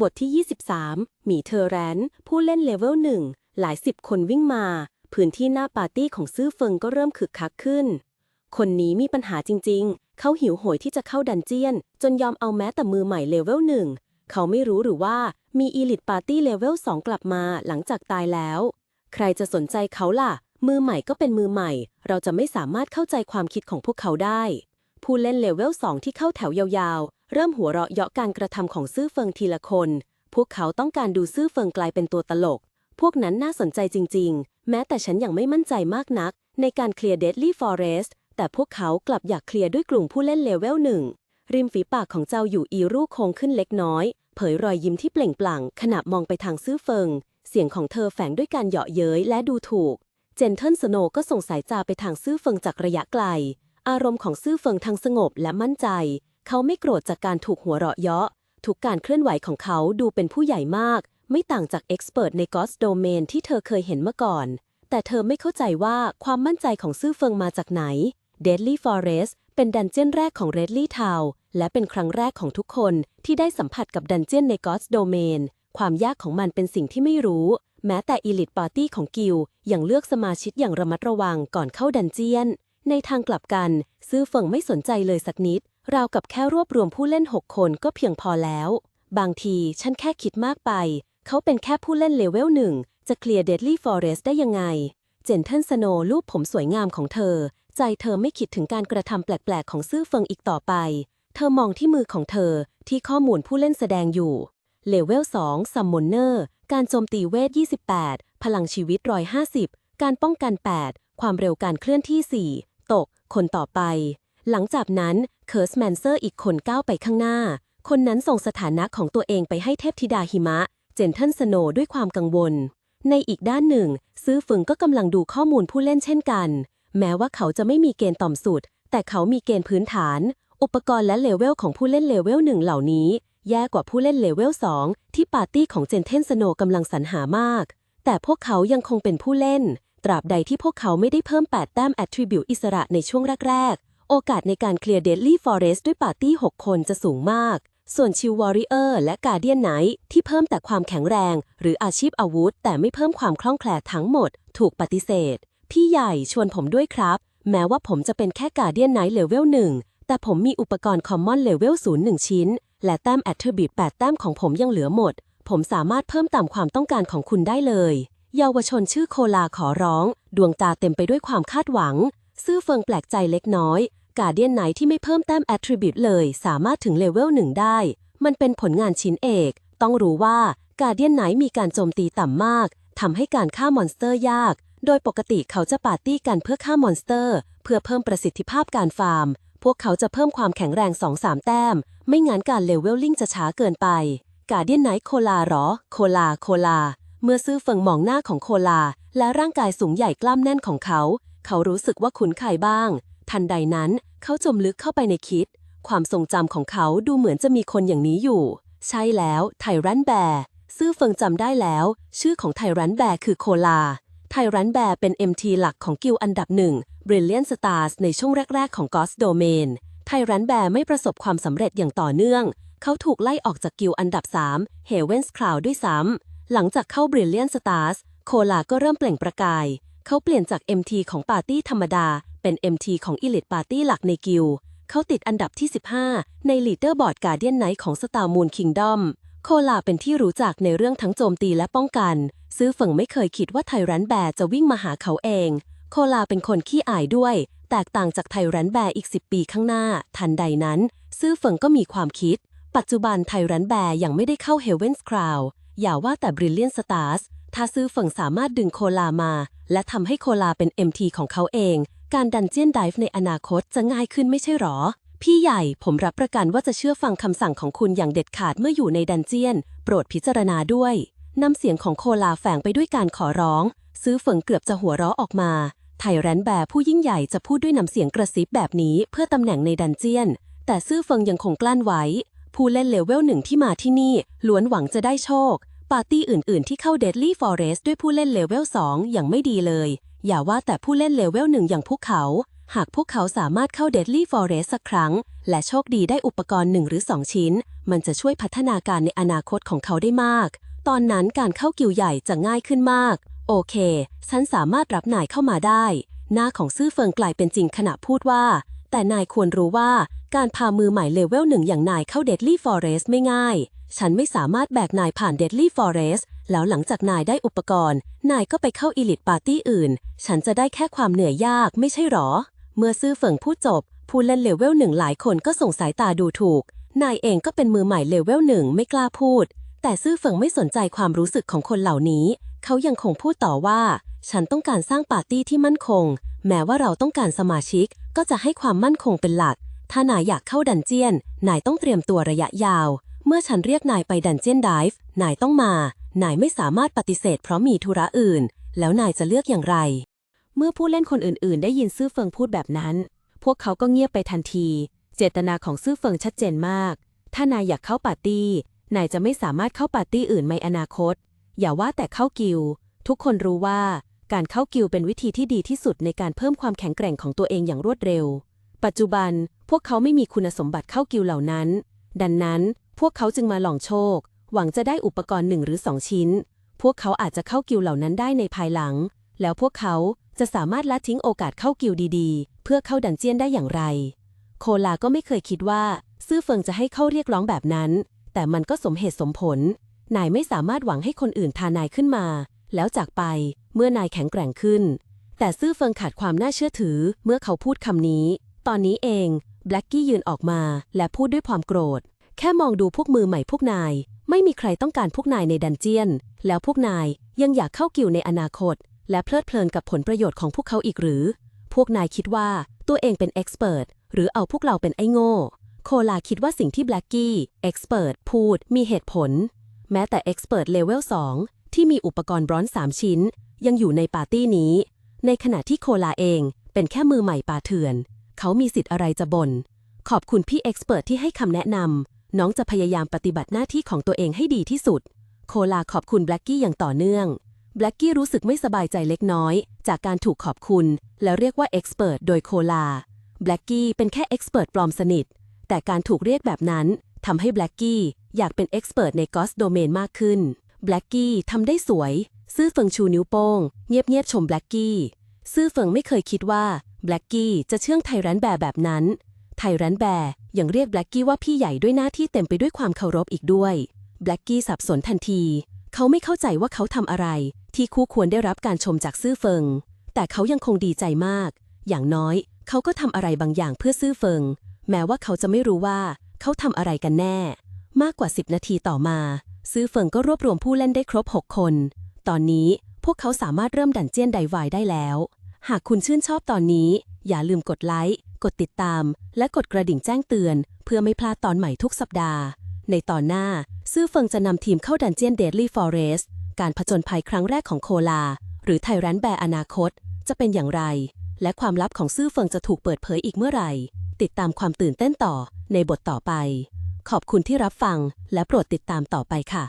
บทที่ 23 หมีเทอร์แรน ผู้เล่นเลเวลหนึ่งหลายสิบคนวิ่งมา พื้นที่หน้าปาร์ตี้ของซื่อเฟิงก็เริ่มคึกคักขึ้น คนนี้มีปัญหาจริง ๆ เขาหิวโหยที่จะเข้าดันเจียน จนยอมเอาแม้แต่มือใหม่เลเวลหนึ่งเขาไม่รู้หรือว่ามีอีลิตปาร์ตี้เลเวล2กลับมาหลังจากตายแล้ว ใครจะสนใจเขาล่ะ มือใหม่ก็เป็นมือใหม่ เราจะไม่สามารถเข้าใจความคิดของพวกเขาได้ ผู้เล่นเลเวล2ที่เข้าแถวยาวๆ เริ่มหัวเราะเยาะการกระทำของซื่อเฟิงทีละคน พวกเขาต้องการดูซื่อเฟิงกลายเป็นตัวตลก พวกนั้นน่าสนใจจริงๆ แม้แต่ฉันยังไม่มั่นใจมากนัก ในการเคลียร์ Deadly Forest แต่พวกเขากลับอยากเคลียร์ด้วยกลุ่มผู้เล่นเลเวลหนึ่งริมฝีปากของเจ้าอยู่อีรูโค้งขึ้นเล็กน้อย เผยรอยยิ้มที่เปล่งปลั่ง ขณะมองไปทางซื่อเฟิง เสียงของเธอแฝงด้วยการเหยาะเย้ยและดูถูก เจนเทิลสโนก็ส่งสายตาไปทางซื่อเฟิงจากระยะไกล อารมณ์ของซื่อเฟิงทั้งสงบและมั่นใจ เขาไม่โกรธจากการถูกหัวเราะเยาะ ทุกการเคลื่อนไหวของเขาดูเป็นผู้ใหญ่มาก ไม่ต่างจากเอ็กซ์เพรสใน Ghost Domain ที่เธอเคยเห็นเมื่อก่อน แต่เธอไม่เข้าใจว่าความมั่นใจของซื่อเฟิงมาจากไหน Deadly Forest เป็นดันเจียนแรกของ Redly Town และเป็นครั้งแรกของทุกคนที่ได้สัมผัสกับดันเจียนใน Ghost Domain ความยากของมันเป็นสิ่งที่ไม่รู้ แม้แต่ Elite Party ของกิลยังเลือกสมาชิกอย่างระมัดระวังก่อนเข้าดันเจียน ในทางกลับกัน ซื่อเฟิงไม่สนใจเลยสักนิด ราวกับแค่รวบรวมผู้เล่น 6 คนก็เพียงพอแล้ว บางทีฉันแค่คิดมากไป เขาเป็นแค่ผู้เล่นเลเวลหนึ่งจะเคลียร์ Deadly Forest ได้ยังไง เจนเทิลสโนรูปผมสวยงามของเธอ ใจเธอไม่คิดถึงการกระทำแปลก ๆ ของซื่อเฟิงอีกต่อไป เธอมองที่มือของเธอที่ข้อมูลผู้เล่นแสดงอยู่เลเวล2ซัมมอนเนอร์การโจมตีเวท 28 พลังชีวิต 150 การป้องกัน 8 ความเร็วการเคลื่อนที่ 4 ตก คนต่อไป หลังจากนั้นเคิร์สแมนเซอร์อีกคนก้าวไปข้างหน้า คนนั้นส่งสถานะของตัวเองไปให้เทพธิดาหิมะ เจนเทิลสโนด้วยความกังวล ในอีกด้านหนึ่ง ซื้อฝึงก็กำลังดูข้อมูลผู้เล่นเช่นกัน แม้ว่าเขาจะไม่มีเกณฑ์ต่ำสุด แต่เขามีเกณฑ์พื้นฐาน อุปกรณ์และเลเวลของผู้เล่นเลเวลหนึ่งเหล่านี้ แย่กว่าผู้เล่นเลเวล2ที่ปาร์ตี้ของเจนเทนสโนกำลังสรรหามาก แต่พวกเขายังคงเป็นผู้เล่น ตราบใดที่พวกเขาไม่ได้เพิ่ม 8 แต้ม Attribute อิสระในช่วงแรก ๆ โอกาสในการเคลียร์ Deadly Forest ด้วยปาร์ตี้ 6 คนจะสูงมาก ส่วนชิววอริเออร์และกาเดียนไนท์ที่เพิ่มแต่ความแข็งแรง หรืออาชีพอาวุธ แต่ไม่เพิ่มความคล่องแคล่วทั้งหมด ถูกปฏิเสธ พี่ใหญ่ชวนผมด้วยครับ แม้ว่าผมจะเป็นแค่กาเดียนไนท์เลเวลหนึ่งแต่ผมมีอุปกรณ์คอมมอนเลเวลศูนย์หนึ่งชิ้น และแต้มแอตเทอร์บิท8แต้มของผมยังเหลือหมด ผมสามารถเพิ่มตามความต้องการของคุณได้เลย เยาวชนชื่อโคลาขอร้อง ดวงตาเต็มไปด้วยความคาดหวัง ซื่อเฟิงแปลกใจเล็กน้อย กาเดียนไหนที่ไม่เพิ่มแต้มแอตทริบิ e เลย สามารถถึงเลเวลหนึ่งได้ มันเป็นผลงานชิ้นเอก ต้องรู้ว่ากาเดียนไหนมีการโจมตีต่ำมากทำให้การฆ่ามอนสเตอร์ยาก โดยปกติเขาจะปาร์ตี้กันเพื่อฆ่ามอนสเตอร์ เพื่อเพิ่มประสิทธิภาพการฟาร์ม พวกเขาจะเพิ่มความแข็งแรง 2-3 แต้ม ไม่งั้นการเลเวลลิ่งจะช้าเกินไป กาเดียนไนท์โคลาหรอ โคลา โคลา เมื่อซื่อเฟิงมองหน้าของโคลา และร่างกายสูงใหญ่กล้ามแน่นของเขา เขารู้สึกว่าคุ้นเคยบ้าง ทันใดนั้นเขาจมลึกเข้าไปในคิด ความทรงจำของเขาดูเหมือนจะมีคนอย่างนี้อยู่ ใช่แล้วไทรันแบร์ซื่อเฟิงจำได้แล้ว ชื่อของไทรันแบร์คือโคลา ไทรันแบร์เป็น MT หลักของกิลด์อันดับหนึ่ง Brilliant Stars ในช่วงแรก ๆ ของ Ghost Domain ไทรันแบร์ไม่ประสบความสำเร็จอย่างต่อเนื่อง เขาถูกไล่ออกจากกิลด์อันดับ 3 Heaven's Cloud ด้วยซ้ำ หลังจากเข้า Brilliant Stars โคลาก็เริ่มเปล่งประกาย เขาเปลี่ยนจาก MT ของปาร์ตี้ธรรมดา เป็น MT ของ Elite Party หลักในกิลเขาติดอันดับที่ 15 ใน Leaderboard Guardian Night ของ Star Moon Kingdom โคลาเป็นที่รู้จักในเรื่องทั้งโจมตีและป้องกัน ซื้อเฟิงไม่เคยคิดว่าไทรันแบร์จะวิ่งมาหาเขาเอง โคลาเป็นคนขี้อายด้วย แตกต่างจากไทรันแบร์อีก 10 ปีข้างหน้า ทันใดนั้น ซื่อเฟิงก็มีความคิด ปัจจุบันไทรันแบร์ยังไม่ได้เข้า Heaven's Crown อย่าว่าแต่ Brilliant Stars ถ้าซื้อเฟิงสามารถดึงโคลามา และทำให้โคลาเป็น MT ของเขาเอง การดันเจียนไดฟ์ในอนาคตจะง่ายขึ้นไม่ใช่หรอ พี่ใหญ่ผมรับประกันว่าจะเชื่อฟังคำสั่งของคุณอย่างเด็ดขาดเมื่ออยู่ในดันเจียน โปรดพิจารณาด้วยน้ำเสียงของโคลาแฝงไปด้วยการขอร้อง ซื้อเฟิงเกือบจะหัวเราะออกมา ไทแรนแบร์ผู้ยิ่งใหญ่จะพูดด้วยน้ำเสียงกระซิบแบบนี้เพื่อตำแหน่งในดันเจียน แต่ซื่อเฟิงยังคงกลั้นไว้ ผู้เล่นเลเวลหนึ่งที่มาที่นี่ ล้วนหวังจะได้โชค ปาร์ตี้อื่น ๆ ที่เข้า Deadly Forest ด้วยผู้เล่นเลเวล2อย่างไม่ดีเลย อย่าว่าแต่ผู้เล่นเลเวลหนึ่งอย่างพวกเขา หากพวกเขาสามารถเข้า Deadly Forest สักครั้ง และโชคดีได้อุปกรณ์หนึ่งหรือสองชิ้น มันจะช่วยพัฒนาการในอนาคตของเขาได้มาก ตอนนั้นการเข้ากิวใหญ่จะง่ายขึ้นมาก โอเค ฉันสามารถรับนายเข้ามาได้ หน้าของซื่อเฟิงกลายเป็นจริงขณะพูดว่า แต่นายควรรู้ว่า การพามือใหม่เลเวลหนึ่งอย่างนายเข้า Deadly Forest ไม่ง่าย ฉันไม่สามารถแบกนายผ่าน Deadly Forest แล้วหลังจากนายได้อุปกรณ์ นายก็ไปเข้า Elite Party อื่น ฉันจะได้แค่ความเหนื่อยยากไม่ใช่หรอ เมื่อซื่อเฟิงพูดจบ ผู้เล่นเลเวลหนึ่งหลายคนก็ส่งสายตาดูถูก นายเองก็เป็นมือใหม่เลเวลหนึ่งไม่กล้าพูด แต่ซื่อเฟิงไม่สนใจความรู้สึกของคนเหล่านี้ เขายังคงพูดต่อว่า ฉันต้องการสร้างปาร์ตี้ที่มั่นคง แม้ว่าเราต้องการสมาชิกก็จะให้ความมั่นคงเป็นหลัก ถ้านายอยากเข้าดันเจียน นายต้องเตรียมตัวระยะยาว เมื่อฉันเรียกนายไปดันเจียนไดฟ์นายต้องมา นายไม่สามารถปฏิเสธเพราะมีธุระอื่น แล้วนายจะเลือกอย่างไร เมื่อผู้เล่นคนอื่นๆ ได้ยินซื่อเฟิงพูดแบบนั้น พวกเขาก็เงียบไปทันที เจตนาของซื่อเฟิงชัดเจนมาก ถ้านายอยากเข้าปาร์ตี้ นายจะไม่สามารถเข้าปาร์ตี้อื่นในอนาคต อย่าว่าแต่เข้ากิลทุกคนรู้ว่าการเข้ากิลเป็นวิธีที่ดีที่สุดในการเพิ่มความแข็งแกร่งของตัวเองอย่างรวดเร็ว ปัจจุบันพวกเขาไม่มีคุณสมบัติเข้ากิลเหล่านั้น ดังนั้นพวกเขาจึงมาลองโชค หวังจะได้อุปกรณ์หนึ่งหรือสองชิ้น พวกเขาอาจจะเข้ากิลเหล่านั้นได้ในภายหลัง แล้วพวกเขาจะสามารถละทิ้งโอกาสเข้ากิลด์ดีๆ เพื่อเข้าดันเจียนได้อย่างไร โคลาก็ไม่เคยคิดว่า ซื่อเฟิงจะให้เข้าเรียกร้องแบบนั้น แต่มันก็สมเหตุสมผล นายไม่สามารถหวังให้คนอื่นทานายขึ้นมา แล้วจากไปเมื่อนายแข็งแกร่งขึ้น แต่ซื่อเฟิงขาดความน่าเชื่อถือเมื่อเขาพูดคำนี้ ตอนนี้เองแบล็กกี้ยืนออกมาและพูดด้วยความโกรธ แค่มองดูพวกมือใหม่พวกนาย ไม่มีใครต้องการพวกนายในดันเจียน แล้วพวกนายยังอยากเข้ากิวในอนาคต และเพลิดเพลินกับผลประโยชน์ของพวกเขาอีกหรือ พวกนายคิดว่าตัวเองเป็นเอ็กซ์เพรสหรือเอาพวกเราเป็นไอ้โง่ โคลาคิดว่าสิ่งที่แบล็กกี้เอ็กซ์เพรสพูดมีเหตุผล แม้แต่เอ็กซ์เพรสเลเวล2ที่มีอุปกรณ์บรอนซ์3ชิ้น ยังอยู่ในปาร์ตี้นี้ ในขณะที่โคลาเองเป็นแค่มือใหม่ปาเถื่อน เขามีสิทธิ์อะไรจะบน่น ขอบคุณพี่เอ็กซ์เพรสที่ให้คำแนะนำ น้องจะพยายามปฏิบัติหน้าที่ของตัวเองให้ดีที่สุด โคลาขอบคุณแบล็กกี้อย่างต่อเนื่อง แบล็กกี้รู้สึกไม่สบายใจเล็กน้อย จากการถูกขอบคุณ แล้วเรียกว่าเอ็กซ์เพรสโดยโคลา แบล็กกี้เป็นแค่เอ็กซ์เพรสปลอมสนิท แต่การถูกเรียกแบบนั้นทำให้แบล็กกี้อยากเป็นเอ็กซ์เพรสในกอสโดเมนมากขึ้น แบล็กกี้ทำได้สวย ซื่อเฟิงชูนิ้วโป้ง เงียบๆชมแบล็กกี้ ซื่อเฟิงไม่เคยคิดว่า แบล็กกี้จะเชื่องไทแรนแบร์แบบนั้น ไทแรนแบร์ยังเรียกแบล็กกี้ว่าพี่ใหญ่ด้วยหน้าที่เต็มไปด้วยความเคารพอีกด้วยแบล็กกี้สับสนทันที เขาไม่เข้าใจว่าเขาทำอะไร ที่คู่ควรได้รับการชมจากซื่อเฟิง แต่เขายังคงดีใจมาก อย่างน้อยเขาก็ทำอะไรบางอย่างเพื่อซื่อเฟิง แม้ว่าเขาจะไม่รู้ว่าเขาทำอะไรกันแน่ มากกว่า 10 นาทีต่อมา ซื่อเฟิงก็รวบรวมผู้เล่นได้ครบ 6 คน ตอนนี้พวกเขาสามารถเริ่มดันเจียนไดวายได้แล้ว หากคุณชื่นชอบตอนนี้ อย่าลืมกดไลค์ กดติดตาม และกดกระดิ่งแจ้งเตือน เพื่อไม่พลาดตอนใหม่ทุกสัปดาห์ ในตอนหน้า ซื่อเฟิงจะนำทีมเข้าดันเจียนเดดลี่ฟอเรสการผจญภัยครั้งแรกของโคลา หรือไทแรนแบร์อนาคต จะเป็นอย่างไร และความลับของซื่อเฟิงจะถูกเปิดเผยอีกเมื่อไหร่ ติดตามความตื่นเต้นต่อในบทต่อไป ขอบคุณที่รับฟังและโปรดติดตามต่อไปค่ะ